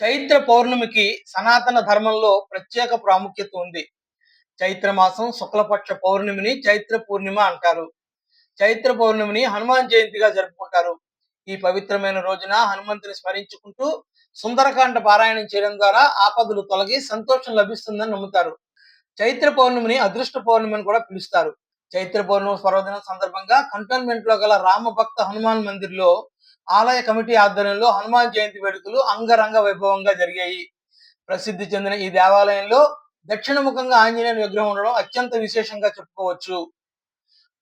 చైత్ర పౌర్ణమికి సనాతన ధర్మంలో ప్రత్యేక ప్రాముఖ్యత ఉంది. చైత్ర మాసం శుక్లపక్ష పౌర్ణమిని చైత్ర పూర్ణిమ అంటారు. చైత్ర పౌర్ణమిని హనుమాన్ జయంతిగా జరుపుకుంటారు. ఈ పవిత్రమైన రోజున హనుమంతుని స్మరించుకుంటూ సుందరకాండ పారాయణం చేయడం ద్వారా ఆపదలు తొలగి సంతోషం లభిస్తుందని నమ్ముతారు. చైత్ర పౌర్ణమిని అదృష్ట పౌర్ణమిని కూడా పిలుస్తారు. చైత్ర పౌర్ణమి పర్వదినం సందర్భంగా కంటోన్మెంట్లో గల రామభక్త హనుమాన్ మందిర్లో ఆలయ కమిటీ ఆధ్వర్యంలో హనుమాన్ జయంతి వేడుకలు అంగరంగ వైభవంగా జరిగాయి. ప్రసిద్ధి చెందిన ఈ దేవాలయంలో దక్షిణముఖంగా ఆంజనేయుని విగ్రహం ఉండడం అత్యంత విశేషంగా చెప్పుకోవచ్చు.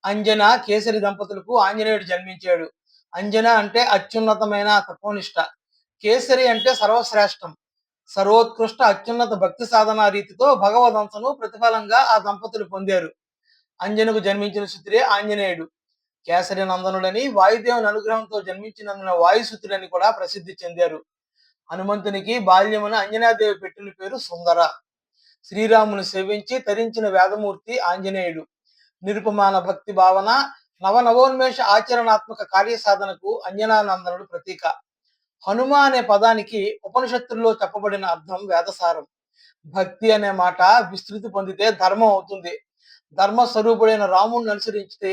అంజన కేసరి దంపతులకు ఆంజనేయుడు జన్మించాడు. అంజన అంటే అత్యున్నతమైన తపోనిష్ట. కేసరి అంటే సర్వశ్రేష్టం. సర్వోత్కృష్ట అత్యున్నత భక్తి సాధన రీతితో భగవదంశను ప్రతిఫలంగా ఆ దంపతులు పొందారు. అంజనకు జన్మించిన సుత్రే ఆంజనేయుడు. కేసరి నందనుడని వాయుదేవుని అనుగ్రహంతో జన్మించినందున వాయుసుతుడని కూడా ప్రసిద్ధి చెందారు. హనుమంతునికి బాల్యమున అంజనాదేవి పెట్టిన పేరు సుందర. శ్రీరామును సేవించి తరించిన వేదమూర్తి ఆంజనేయుడు. నిరుపమాన భక్తి భావన నవనవోన్మేష ఆచరణాత్మక కార్యసాధనకు అంజనానందనుడు ప్రతీక. హనుమ అనే పదానికి ఉపనిషత్తుల్లో చెప్పబడిన అర్థం వేదసారం. భక్తి అనే మాట విస్తృతి పొందితే ధర్మం అవుతుంది. ధర్మ స్వరూపుడైన రాముడిని అనుసరించితే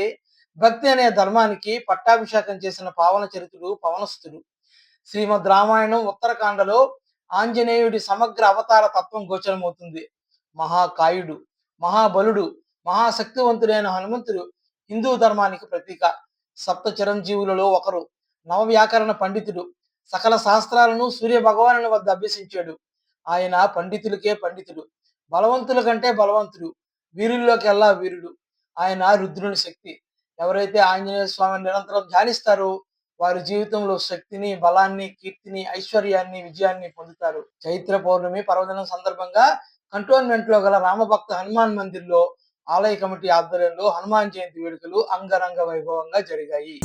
భక్తి అనే ధర్మానికి పట్టాభిషేకం చేసిన పావన చరిత్రుడు పవనస్థుడు శ్రీమద్ రామాయణం ఉత్తరకాండలో ఆంజనేయుడి సమగ్ర అవతార తత్వం గోచరమవుతుంది. మహాకాయుడు మహాబలుడు మహాశక్తివంతుడైన హనుమంతుడు హిందూ ధర్మానికి ప్రతీక. సప్త చిరంజీవులలో ఒకరు నవ వ్యాకరణ పండితుడు. సకల శాస్త్రాలను సూర్య భగవాను వద్ద అభ్యసించాడు. ఆయన పండితులకే పండితుడు. బలవంతుల కంటే బలవంతుడు. వీరుల్లోకెల్లా వీరుడు. ఆయన రుద్రుని శక్తి. ఎవరైతే ఆంజనేయ స్వామిని నిరంతరం ధ్యానిస్తారో వారి జీవితంలో శక్తిని బలాన్ని కీర్తిని ఐశ్వర్యాన్ని విజయాన్ని పొందుతారు. చైత్ర పౌర్ణమి పర్వదినం సందర్భంగా కంటోన్మెంట్లో గల రామభక్త హనుమాన్ మందిర్లో ఆలయ కమిటీ ఆధ్వర్యంలో హనుమాన్ జయంతి వేడుకలు అంగరంగ వైభవంగా జరిగాయి.